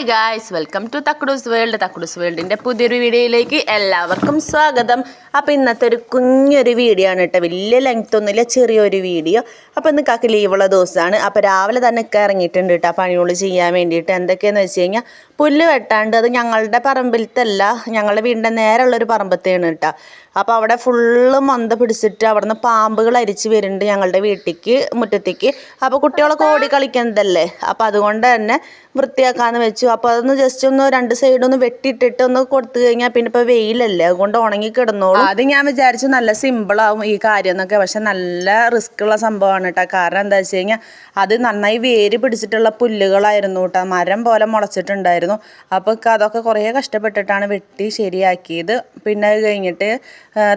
Hi guys welcome to Thakkudus world Thakkudus വേൾഡിന്റെ പുതിയൊരു വീഡിയോയിലേക്ക് എല്ലാവർക്കും സ്വാഗതം. അപ്പോൾ ഇന്നത്തെ ഒരു കുഞ്ഞൊരു വീഡിയോ ആണ് കേട്ടോ. വലിയ ലെങ്ത് ഒന്നുമില്ല ചെറിയൊരു വീഡിയോ അപ്പോൾ ഇന്ന് കാക്ക് ലീവുള്ള ദിവസമാണ്. അപ്പോൾ രാവിലെ തന്നെ ഒക്കെ ഇറങ്ങിയിട്ടുണ്ട് കേട്ടോ. പണികൾ ചെയ്യാൻ വേണ്ടിയിട്ട് എന്തൊക്കെയാണെന്ന് വെച്ച് കഴിഞ്ഞാൽ പുല്ല് വെട്ടാണ്ട് അത് ഞങ്ങളുടെ പറമ്പിലത്തല്ല ഞങ്ങളുടെ വീടിന്റെ നേരെയുള്ളൊരു പറമ്പത്തെയാണ് കേട്ടോ അപ്പോൾ അവിടെ ഫുള്ള് മന്ത പിടിച്ചിട്ട് അവിടുന്ന് പാമ്പുകൾ അരിച്ച് വരുന്നുണ്ട് ഞങ്ങളുടെ വീട്ടിലേക്ക് മുറ്റത്തേക്ക്. അപ്പോൾ കുട്ടികളൊക്കെ ഓടി കളിക്കുന്നതല്ലേ? അപ്പോൾ അതുകൊണ്ട് തന്നെ വൃത്തിയാക്കാന്ന് വെച്ചു. അപ്പോൾ അതൊന്ന് ജസ്റ്റ് ഒന്ന് രണ്ട് സൈഡൊന്ന് വെട്ടിയിട്ടിട്ട് ഒന്ന് കൊടുത്തു കഴിഞ്ഞാൽ പിന്നെ ഇപ്പോൾ വെയിലല്ലേ? അതുകൊണ്ട് ഉണങ്ങി കിടന്നോളൂ. അത് ഞാൻ വിചാരിച്ചു നല്ല സിമ്പിളാവും ഈ കാര്യം എന്നൊക്കെ. പക്ഷെ നല്ല റിസ്ക് ഉള്ള സംഭവമാണ് കേട്ടോ കാരണം എന്താ വെച്ച് കഴിഞ്ഞാൽ അത് നന്നായി വേര് പിടിച്ചിട്ടുള്ള പുല്ലുകളായിരുന്നു കേട്ടോ മരം പോലെ മുളച്ചിട്ടുണ്ടായിരുന്നു. അപ്പോൾ അതൊക്കെ കുറേ കഷ്ടപ്പെട്ടിട്ടാണ് വെട്ടി ശരിയാക്കിയത്. പിന്നെ അത് കഴിഞ്ഞിട്ട്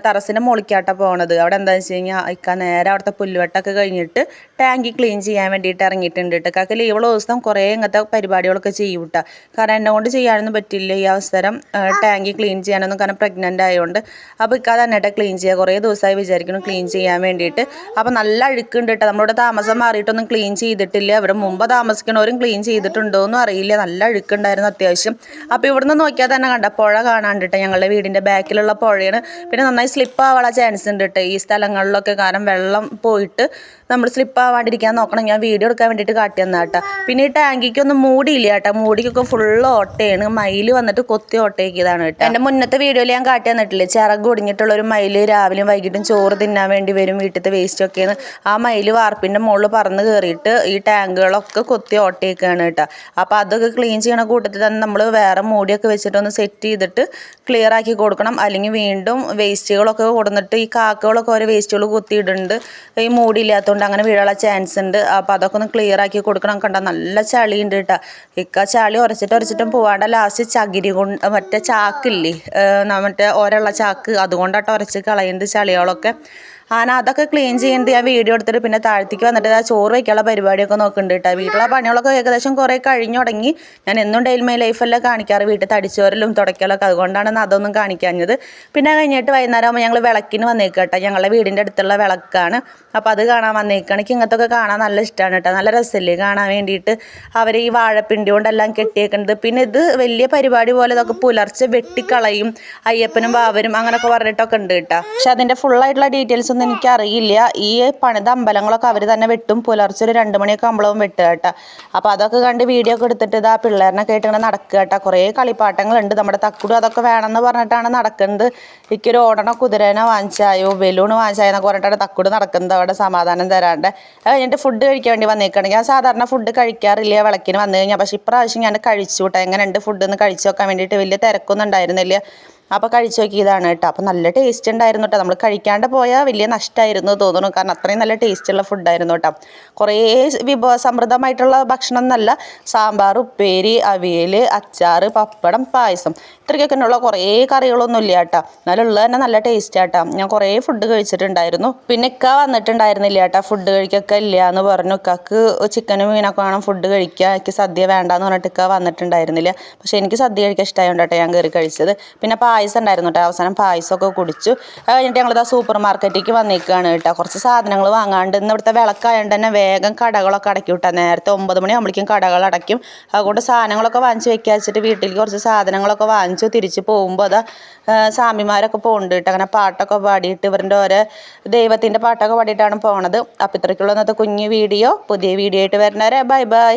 തറസിന്റെ മുകളിലേക്കാട്ടാണ് പോണത്. അവിടെ എന്താണെന്ന് വെച്ച് കഴിഞ്ഞാൽ ഇക്ക നേരെ അവിടുത്തെ പുല്ലുവെട്ടൊക്കെ കഴിഞ്ഞിട്ട് ടാങ്കി ക്ലീൻ ചെയ്യാൻ വേണ്ടിയിട്ട് ഇറങ്ങിയിട്ടുണ്ട് കേട്ടോ കാക്ക ലീവുള്ള ദിവസം കുറേ ഇങ്ങനത്തെ പരിപാടികളൊക്കെ ചെയ്യും കേട്ടോ കാരണം എന്നെ കൊണ്ട് ചെയ്യാനൊന്നും പറ്റില്ല ഈ അവസരം ടാങ്കി ക്ലീൻ ചെയ്യാനൊന്നും കാരണം പ്രഗ്നന്റ് ആയതുകൊണ്ട് അപ്പോൾ ഇക്ക തന്നെ കേട്ടോ ക്ലീൻ ചെയ്യുക കുറേ ദിവസമായി വിചാരിക്കുന്നു ക്ലീൻ ചെയ്യാൻ വേണ്ടിയിട്ട്. അപ്പോൾ നല്ല അഴുക്കുണ്ട് കേട്ടോ നമ്മളിവിടെ താമസം മാറിയിട്ടൊന്നും ക്ലീൻ ചെയ്തിട്ടില്ല. ഇവിടെ മുമ്പ് താമസിക്കണവരും ക്ലീൻ ചെയ്തിട്ടുണ്ടോ എന്നും അറിയില്ല. നല്ല അഴുക്കുണ്ടായിരുന്നു അത്യാവശ്യം. അപ്പോൾ ഇവിടുന്ന് നോക്കിയാൽ തന്നെ കണ്ട പുഴ കാണാണ്ട് കേട്ടോ ഞങ്ങളുടെ വീടിന്റെ ബാക്കിലുള്ള പുഴയാണ്. പിന്നെ നന്നായി സ്ലിപ്പ് ആവാനുള്ള ചാൻസ് ഉണ്ട് കേട്ടോ ഈ സ്ഥലങ്ങളിലൊക്കെ. കാരണം വെള്ളം പോയിട്ട് നമ്മൾ സ്ലിപ്പ് ആവാണ്ടിരിക്കാൻ നോക്കണം. ഞാൻ വീഡിയോ എടുക്കാൻ വേണ്ടിയിട്ട് കാട്ടി കേട്ടോ പിന്നെ ഈ ടാങ്കിക്ക് ടാങ്കിക്കൊന്നും മൂടിയില്ല കേട്ടോ മൂടിക്കൊക്കെ ഫുള്ള് ഓട്ടയാണ്. മയിൽ വന്നിട്ട് കൊത്തി ഓട്ടയാക്കിയതാണ് കേട്ടോ എന്റെ മുന്നത്തെ വീഡിയോയിൽ ഞാൻ കാട്ടി തന്നിട്ടില്ലേ? ചിറക് ഒടിഞ്ഞിട്ടുള്ള ഒരു മയിൽ രാവിലെയും വൈകിട്ടും ചോറ് തിന്നാൻ വേണ്ടി വരും വീട്ടിലത്തെ വേസ്റ്റ് ഒക്കെയാണ് ആ മയിൽ വാർപ്പിന്റെ മുകളിൽ പറന്ന് കയറിയിട്ട് ഈ ടാങ്കുകളൊക്കെ കൊത്തി ഓട്ടയൊക്കെയാണ് കേട്ടോ അപ്പോൾ അതൊക്കെ ക്ലീൻ ചെയ്യണ കൂട്ടത്തിൽ തന്നെ നമ്മൾ വേറെ മൂടിയൊക്കെ വെച്ചിട്ടൊന്ന് സെറ്റ് ചെയ്തിട്ട് ക്ലിയർ ആക്കി കൊടുക്കണം. അല്ലെങ്കിൽ വീണ്ടും വേസ്റ്റുകളൊക്കെ കൊടുന്നിട്ട് ഈ കാക്കകളൊക്കെ ഓരോ വേസ്റ്റുകൾ കൊത്തിയിടുന്നുണ്ട്. ഈ മൂടിയില്ലാത്തതുകൊണ്ട് അങ്ങനെ വീഴാനുള്ള ചാൻസ് ഉണ്ട് അപ്പോൾ അതൊക്കെ ഒന്ന് ക്ലിയർ ആക്കി കൊടുക്കണം. കണ്ട നല്ല ചളി ഉണ്ട് കേട്ടോ ഇക്ക ചളി ഉരച്ചിട്ട് ഉരച്ചിട്ടും പോവാണ്ട്. ലാസ്റ്റ് ചകിരി കൊണ്ട് മറ്റേ ചാക്കില്ലേ മറ്റേ ഒരള്ള ചാക്ക്. അതുകൊണ്ടാട്ടോ ഉരച്ച് കളയുന്നത് ചളികളൊക്കെ. ആന അതൊക്കെ ക്ലീൻ ചെയ്യുന്നത് ഞാൻ വീഡിയോ എടുത്തിട്ട് പിന്നെ താഴത്തേക്ക് വന്നിട്ട് ആ ചോറ് വയ്ക്കാനുള്ള പരിപാടിയൊക്കെ നോക്കുന്നുണ്ട് കേട്ടോ വീട്ടിലെ പണികളൊക്കെ ഏകദേശം കുറേ കഴിഞ്ഞു തുടങ്ങി. ഞാൻ എന്നും ഡെയിലി ലൈഫെല്ലാം കാണിക്കാറ്? വീട്ടിൽ തടിച്ചോരലും തുടക്കലൊക്കെ അതുകൊണ്ടാണ് അതൊന്നും കാണിക്കാഞ്ഞത്. പിന്നെ കഴിഞ്ഞിട്ട് വൈകുന്നേരം ആകുമ്പോൾ ഞങ്ങൾ വിളക്കിന് വന്നേക്കാം കേട്ടോ ഞങ്ങളുടെ വീടിന്റെ അടുത്തുള്ള വിളക്കാണ്. അപ്പോൾ അത് കാണാൻ വന്നേക്കാണ് എനിക്ക് ഇങ്ങനത്തൊക്കെ കാണാൻ നല്ല ഇഷ്ടമാണ് കേട്ടോ നല്ല രസമല്ലേ കാണാൻ വേണ്ടിയിട്ട്. അവർ ഈ വാഴപ്പിണ്ടി കൊണ്ടെല്ലാം കെട്ടിയേക്കുന്നത് പിന്നെ ഇത് വലിയ പരിപാടി പോലെ ഇതൊക്കെ പുലർച്ചെ വെട്ടിക്കളയും. അയ്യപ്പനും ബാവരും അങ്ങനെയൊക്കെ പറഞ്ഞിട്ടൊക്കെ ഉണ്ട് കേട്ടോ പക്ഷെ അതിന്റെ ഫുള്ളായിട്ടുള്ള ഡീറ്റെയിൽസ് ഒന്നും എനിക്കറിയില്ല. ഈ പണിത അമ്പലങ്ങളൊക്കെ അവർ തന്നെ വെട്ടും. പുലർച്ചെ ഒരു രണ്ട് മണിയൊക്കെ അമ്പലവും വെട്ടുക കേട്ടോ. അപ്പോൾ അതൊക്കെ കണ്ട് വീഡിയോ ഒക്കെ എടുത്തിട്ട് ഇതാ പിള്ളേരിനൊക്കെ ആയിട്ട് ഇങ്ങനെ നടക്കുക കേട്ടോ. കുറേ കളിപ്പാട്ടങ്ങളുണ്ട്. നമ്മുടെ തക്കുടും അതൊക്കെ വേണമെന്ന് പറഞ്ഞിട്ടാണ് നടക്കുന്നത്. എനിക്കൊരു ഓടണ കുതിരേനെ വാങ്ങിച്ചായോ ബലൂൺ വാങ്ങിച്ചായോ എന്നൊക്കെ പറഞ്ഞിട്ടാണ് തക്കുട് നടക്കുന്നത്. അവിടെ സമാധാനം തരാണ്ട്. അത് കഴിഞ്ഞിട്ട് ഫുഡ് കഴിക്കാൻ വേണ്ടി വന്നേക്കാണ്. ഞാൻ സാധാരണ ഫുഡ് കഴിക്കാറില്ല വിളക്കിന് വന്നു കഴിഞ്ഞാൽ പക്ഷേ ഇപ്രാവശ്യം ഞാൻ കഴിച്ചു കേട്ടോ. എങ്ങനെയുണ്ട് ഫുഡ് ഒന്ന് കഴിച്ചു നോക്കാൻ വേണ്ടിയിട്ട് വലിയ തിരക്കൊന്നും ഉണ്ടായിരുന്നില്ല. അപ്പോൾ കഴിച്ചു നോക്കിയതാണ് കേട്ടോ. അപ്പോൾ നല്ല ടേസ്റ്റ് ഉണ്ടായിരുന്നു കേട്ടോ. നമ്മൾ കഴിക്കാണ്ട് പോയാൽ വലിയ നഷ്ടമായിരുന്നു തോന്നുന്നു. കാരണം അത്രയും നല്ല ടേസ്റ്റുള്ള ഫുഡായിരുന്നു കേട്ടോ. കുറേ വിഭവ സമൃദ്ധമായിട്ടുള്ള ഭക്ഷണം എന്നല്ല സാമ്പാർ ഉപ്പേരി അവിയൽ അച്ചാർ പപ്പടം പായസം. ഇത്രയ്ക്കൊക്കെ ഉള്ള കുറേ കറികളൊന്നും ഇല്ല കേട്ടോ. എന്നാലും ഉള്ളത് തന്നെ നല്ല ടേസ്റ്റ് ആട്ടോ. ഞാൻ കുറേ ഫുഡ് കഴിച്ചിട്ടുണ്ടായിരുന്നു. പിന്നെ ഇക്ക വന്നിട്ടുണ്ടായിരുന്നില്ല കേട്ടോ. ഫുഡ് കഴിക്കൊക്കെ ഇല്ല എന്ന് പറഞ്ഞു. ഇക്കാക്ക് ചിക്കനും മീനൊക്കെ വേണം ഫുഡ് കഴിക്കുക എനിക്ക് സദ്യ വേണ്ടെന്ന് പറഞ്ഞിട്ട് ഇക്ക വന്നിട്ടുണ്ടായിരുന്നില്ല. പക്ഷേ എനിക്ക് സദ്യ കഴിക്കാൻ ഇഷ്ടമായതുകൊണ്ട് കേട്ടോ ഞാൻ കയറി കഴിച്ചത്. പിന്നെ പായസം ഉണ്ടായിരുന്നു കേട്ടോ. അവസാനം പായസമൊക്കെ കുടിച്ചു. കഴിഞ്ഞിട്ട് ഞങ്ങളിതാ സൂപ്പർ മാർക്കറ്റിലേക്ക് വന്നിരിക്കുകയാണ് കേട്ടോ. കുറച്ച് സാധനങ്ങൾ വാങ്ങാണ്ട് ഇന്ന് ഇവിടുത്തെ വിളക്കായതുകൊണ്ട് തന്നെ വേഗം കടകളൊക്കെ അടക്കി വിട്ടാൽ നേരത്തെ ഒമ്പത് മണി ആകുമ്പോഴേക്കും കടകൾ അടയ്ക്കും. അതുകൊണ്ട് സാധനങ്ങളൊക്കെ വാങ്ങിച്ച് വെക്കുക വെച്ചിട്ട് വീട്ടിലേക്ക് കുറച്ച് സാധനങ്ങളൊക്കെ വാങ്ങിച്ചു തിരിച്ച് പോകുമ്പോൾ അതാ സ്വാമിമാരൊക്കെ പോകുന്നുണ്ട് കേട്ടോ. അങ്ങനെ പാട്ടൊക്കെ പാടിയിട്ട് ഇവരുടെ ഓരോ ദൈവത്തിന്റെ പാട്ടൊക്കെ പാടിയിട്ടാണ് പോണത്. അപ്പോൾ ഇത്രയ്ക്കുള്ള ഇന്നത്തെ കുഞ്ഞ് വീഡിയോ. പുതിയ വീഡിയോ ആയിട്ട് വരുന്നവരെ ബൈ ബൈ.